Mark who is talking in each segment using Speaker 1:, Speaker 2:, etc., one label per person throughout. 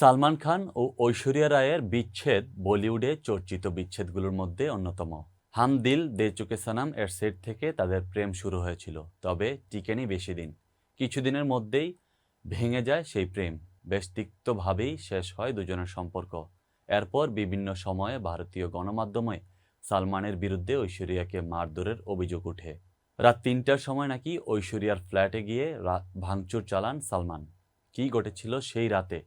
Speaker 1: সালমান খান ও ঐশ্বরিয়া রায়ের বিচ্ছেদ বলিউডে চর্চিত বিচ্ছেদগুলোর মধ্যে অন্যতম। হাম দিল দে চুকে সানাম এর সেট থেকে তাদের প্রেম শুরু হয়েছিল, তবে টিকেনি বেশি দিন। কিছুদিনের মধ্যেই ভেঙে যায় সেই প্রেম। বেশ তিক্তভাবেই শেষ হয় দুজনের সম্পর্ক। এরপর বিভিন্ন সময়ে ভারতীয় গণমাধ্যমে সালমানের বিরুদ্ধে ঐশ্বরিয়াকে মারধরের অভিযোগ ওঠে। রাত তিনটার সময় নাকি ঐশ্বরিয়ার ফ্ল্যাটে গিয়ে ভাঙচুর চালান সালমান। কী ঘটেছিল সেই রাতে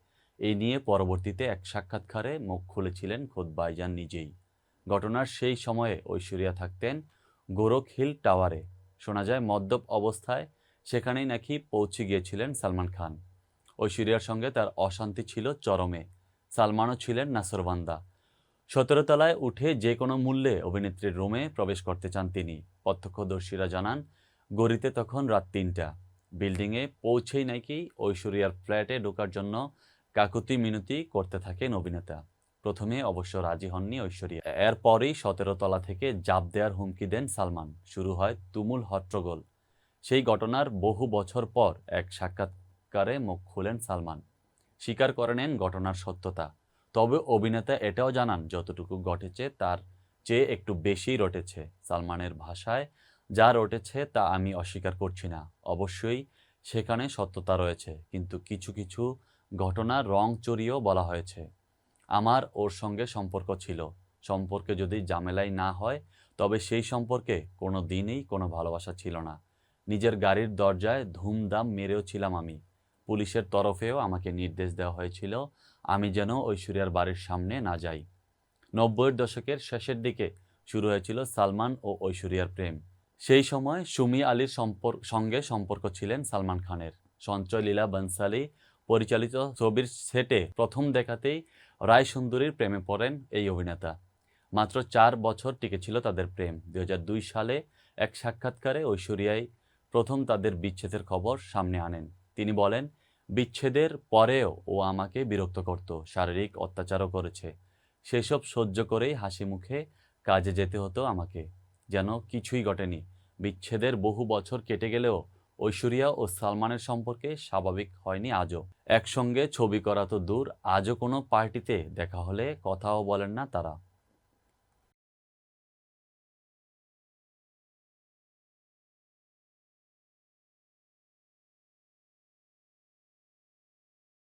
Speaker 1: এই নিয়ে পরবর্তীতে এক সাক্ষাৎকারে মুখ খুলেছিলেন খোদ বাইজান নিজেই। ঘটনার সেই সময়ে ঐশ্বরিয়া থাকতেন গোরখ হিল টাওয়ারে। শোনা যায়, মদ্যপ অবস্থায় সেখানেই নাকি পৌঁছে গিয়েছিলেন সালমান খান। ঐশ্বরিয়ার সঙ্গে তার অশান্তি ছিল চরমে। সালমানও ছিলেন নাসরবান্দা। সতেরো তলায় উঠে যে কোনো মূল্যে অভিনেত্রীর রুমে প্রবেশ করতে চান তিনি। প্রত্যক্ষদর্শীরা জানান, গড়িতে তখন রাত তিনটা। বিল্ডিংয়ে পৌঁছেই নাকি ঐশ্বরিয়ার ফ্ল্যাটে ঢোকার জন্য কাকুতি মিনতি করতে থাকেন অভিনেতা। প্রথমে অবশ্য রাজি হননি ঐশ্বরিয়া। এরপরেই সতেরো তলা থেকে জাপ দেওয়ার হুমকি দেন সালমান। শুরু হয় তুমুল হট্টগোল। সেই ঘটনার বহু বছর পর এক সাক্ষাৎকারে মুখ খুলেন সালমান। স্বীকার করে নেন ঘটনার সত্যতা। তবে অভিনেতা এটাও জানান, যতটুকু ঘটেছে তার চেয়ে একটু বেশিই রটেছে সালমানের ভাষায়। যা রটেছে তা আমি অস্বীকার করছি না। অবশ্যই সেখানে সত্যতা রয়েছে, কিন্তু কিছু কিছু ঘটনা রং চড়িয়েও বলা হয়েছে। আমার ওর সঙ্গে সম্পর্ক ছিল। সম্পর্কে যদি জামেলাই না হয়, তবে সেই সম্পর্কে কোনো দিনই কোনো ভালোবাসা ছিল না। নিজের গাড়ির দরজায় ধুমধাম মেরেও ছিলাম আমি। পুলিশের তরফেও আমাকে নির্দেশ দেওয়া হয়েছিল, আমি যেন ঐশ্বরিয়ার বাড়ির সামনে না যাই। নব্বইয়ের দশকের শেষের দিকে শুরু হয়েছিল সালমান ও ঐশ্বরিয়ার প্রেম। সেই সময় সুমি আলীর সম্পর্ক সঙ্গে সম্পর্ক ছিলেন সালমান খানের। সঞ্চয় লীলা বনসালি পরিচালিত ছবির সেটে প্রথম দেখাতেই রায় সুন্দরীর প্রেমে পড়েন এই অভিনেতা। মাত্র চার বছর টিকেছিল তাদের প্রেম। দুই হাজার দুই সালে এক সাক্ষাৎকারে ঐশ্বরিয়াই প্রথম তাদের বিচ্ছেদের খবর সামনে আনেন। তিনি বলেন, বিচ্ছেদের পরেও ও আমাকে বিরক্ত করত, শারীরিক অত্যাচারও করেছে। সেসব সহ্য করেই হাসি মুখে কাজে যেতে হতো আমাকে। যেন কিছুই ঘটেনি। বিচ্ছেদের বহু বছর কেটে গেলেও ঐশ্বরিয়া ও সালমানের সম্পর্কে স্বাভাবিক হয়নি আজও। একসঙ্গে ছবি করা তো দূর, আজও কোনো পার্টিতে দেখা হলে কথাও বলেন না তারা।